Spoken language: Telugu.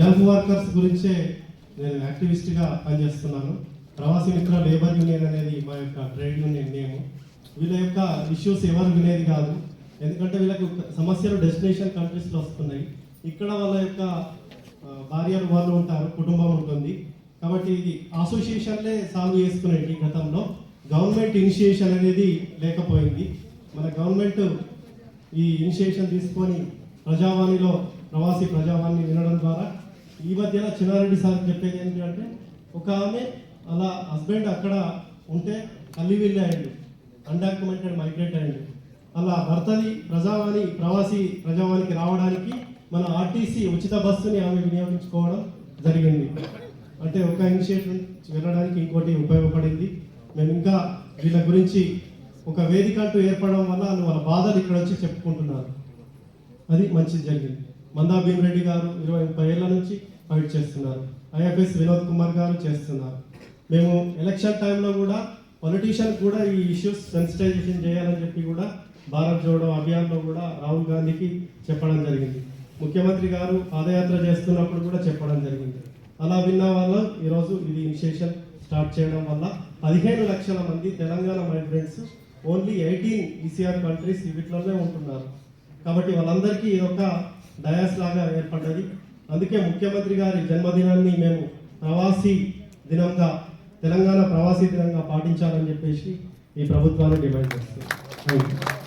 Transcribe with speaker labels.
Speaker 1: గల్ఫ్ వర్కర్స్ గురించే నేను యాక్టివిస్ట్గా పనిచేస్తున్నాను. ప్రవాసీ మిత్ర లేబర్ యూనియన్ అనేది మా యొక్క ట్రేడ్ యూనియన్ నేము. వీళ్ళ యొక్క ఇష్యూస్ ఎవరు వినేది కాదు. ఎందుకంటే వీళ్ళకు సమస్యలు డెస్టినేషన్ కంట్రీస్లో వస్తున్నాయి. ఇక్కడ వాళ్ళ యొక్క భార్యలు వాళ్ళు ఉంటారు కుటుంబం ఉంటుంది. కాబట్టి ఇది అసోసియేషన్లే సాల్వ్ చేసుకునేది గతంలో గవర్నమెంట్ ఇనిషియేషన్ అనేది లేకపోయింది. మన గవర్నమెంట్ ఈ ఇనిషియేషన్ తీసుకొని ప్రజావాణిలో ప్రవాసీ ప్రజావాణి వినడం ఈ మధ్యన చిన్నారెడ్డి సార్ చెప్పేది ఏంటంటే ఒక ఆమె అలా హస్బెండ్ అక్కడ ఉంటే కల్లివిల్లి అయ్యాడు అన్డాక్యుమెంటెడ్ మైగ్రేట్ అయ్యాడు అలా భర్తది ప్రజావాణి ప్రవాసీ ప్రజావానికి రావడానికి మన ఆర్టీసీ ఉచిత బస్సుని ఆమె వినియోగించుకోవడం జరిగింది. అంటే ఒక ఇనిషియేటివ్ వెళ్ళడానికి ఇంకోటి ఉపయోగపడింది. మేము ఇంకా వీళ్ళ గురించి ఒక వేదిక అంటూ ఏర్పడడం వల్ల వాళ్ళు వాళ్ళ బాధలు ఇక్కడ వచ్చి చెప్పుకుంటున్నారు. అది మంచిది జరిగింది. మందా భీమరెడ్డి గారు ఇరవై ముప్పై ఏళ్ళ నుంచి ఫైట్ చేస్తున్నారు. ఐఎఫ్ఎస్ వినోద్ కుమార్ గారు చేస్తున్నారు. మేము ఎలక్షన్ టైంలో కూడా పొలిటీషియన్ కూడా ఈ ఇష్యూస్ సెన్సిటైజేషన్ చేయాలని చెప్పి కూడా భారత్ జోడో అభియాన్లో కూడా రాహుల్ గాంధీకి చెప్పడం జరిగింది. ముఖ్యమంత్రి గారు పాదయాత్ర చేస్తున్నప్పుడు కూడా చెప్పడం జరిగింది. అలా విన్న వల్ల ఈరోజు ఇది ఇనిషియేషన్ స్టార్ట్ చేయడం వల్ల పదిహేను లక్షల మంది Telangana migrants only eighteen ECR countries వీటిలోనే ఉంటున్నారు. కాబట్టి వాళ్ళందరికీ ఇది ఒక డయాస్ లాగా ఏర్పడ్డది. అందుకే ముఖ్యమంత్రి గారి జన్మదినాన్ని మేము ప్రవాసీ దినంగా తెలంగాణ ప్రవాసీ దినంగా పాటించాలని చెప్పేసి ఈ ప్రభుత్వాన్ని డిమాండ్ చేస్తున్నాం. Thank you